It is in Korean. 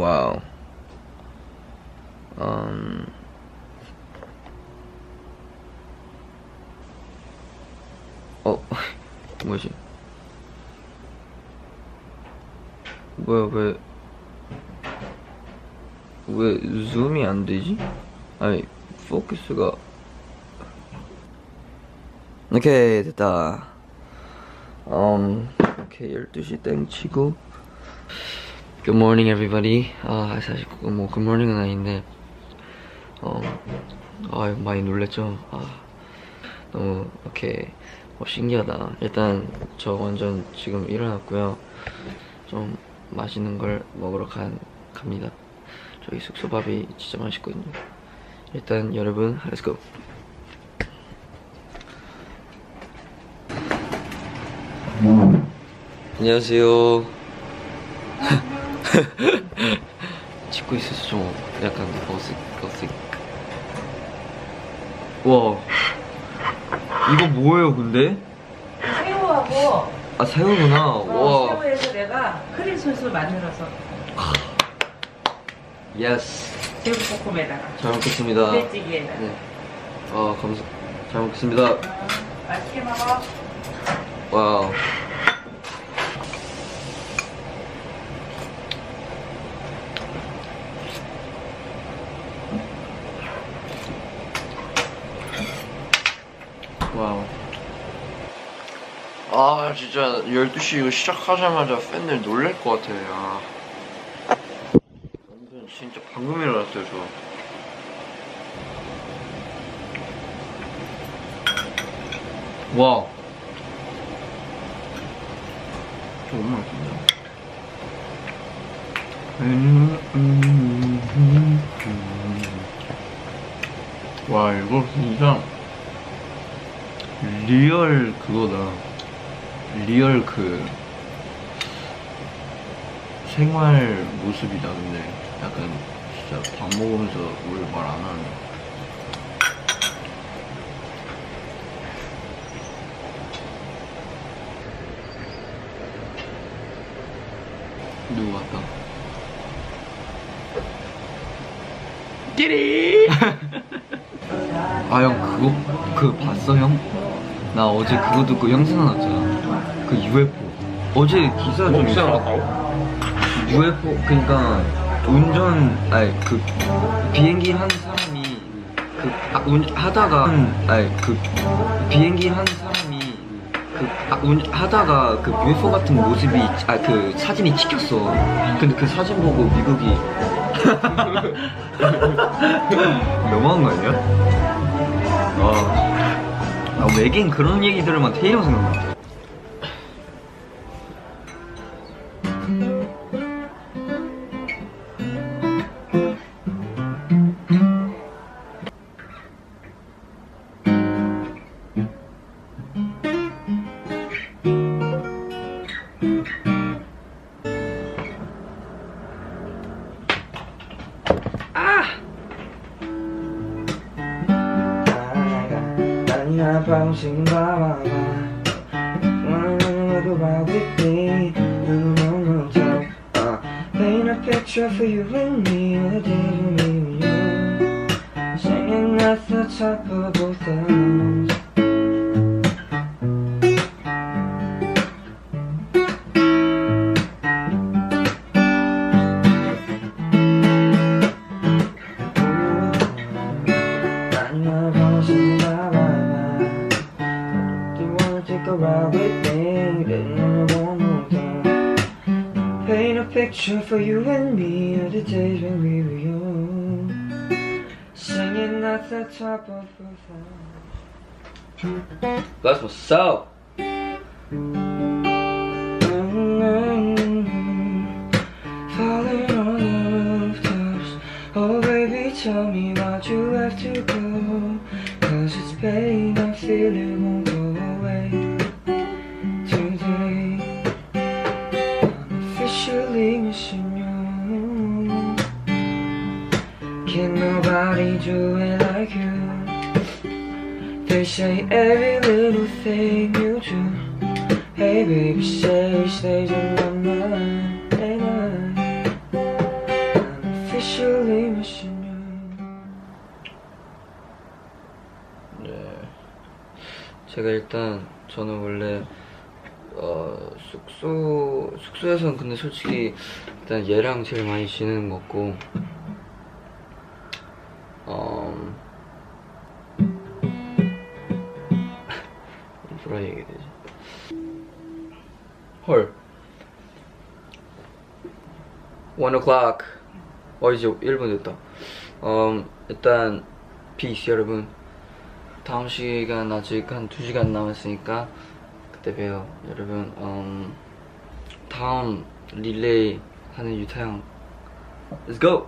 와우. 음. 어, 뭐지? 뭐야, 왜, 왜 줌이 안 되지? 아니, 포커스가. 오케이, 됐다. 음, 오케이, 12시 땡 치고. Good morning, everybody. 아, 사실, 뭐, good morning은 아닌데, 어, 아, 많이 놀랬죠? 아, 너무, 오케이. 어, 신기하다. 일단, 저 완전 지금 일어났고요. 좀 맛있는 걸 먹으러 간, 갑니다. 저희 숙소밥이 진짜 맛있거든요. 일단, 여러분, let's go. 안녕하세요. 찍고 있어서 좀 약간 어색, 어색. 와, 이거 뭐예요, 근데? 새우하고 아, 새우구나. 어, 와, 새우에서 내가 크림 소스 만들어서 예스. 제육볶음에다가 잘 먹겠습니다. 부대찌개에다가 네. 아, 감사. 잘 먹겠습니다. 맛있게 먹어 와우. 와우. 아, 진짜 12시 이거 시작하자마자 팬들 놀랄 것 같아. 아. 완전 진짜 방금 일어났어요, 저. 와. 너무 맛있네. 와 이거 진짜 리얼 그거다. 리얼 그 생활 모습이다. 근데 약간 진짜 밥 먹으면서 뭘 말 안 하는. 누구 같다? 끼리! 아, 형, 그거, 그거 봤어, 형? 나 어제 그거 듣고 형 생각났잖아. 그 UFO. 어제 기사 좀. 기사 나왔다고? UFO, 그니까, 운전, 아니, 그, 비행기 한 사람이, 그, 아, 운, 하다가, 아니, 그, 비행기 한 사람이, 그, 아, 운, 하다가 그 UFO 같은 모습이, 아, 그 사진이 찍혔어. 근데 그 사진 보고 미국이. 너무한 거 아니야? 아, 아 외계인 그런 얘기 들으면 태형 생각나. 아 na with Paint a picture for you. and me The day you meet me Singing at the top of both lungs I'm not a ride with me? Getting one more time. Paint a picture for you and me of the days when we were young. Singing at the top of our lungs. That's what's up. Falling on the rooftops. Oh, baby, tell me why'd you have to go? Cause it's pain I feel it do it like you Appreciate every little thing you do Hey baby, say, say you're mine, hey, mine I'm officially missing you 네, 제가 일단 저는 원래 어, 숙소 숙소에서는 근데 솔직히 일단 얘랑 제일 많이 지내는 거고 헐. 1 o'clock. 어 이제 1분 됐다. 음 일단 peace 여러분. 다음 시간 아직 한 2시간 남았으니까 그때 봬요 여러분. 음 다음 릴레이 하는 유타형. Let's go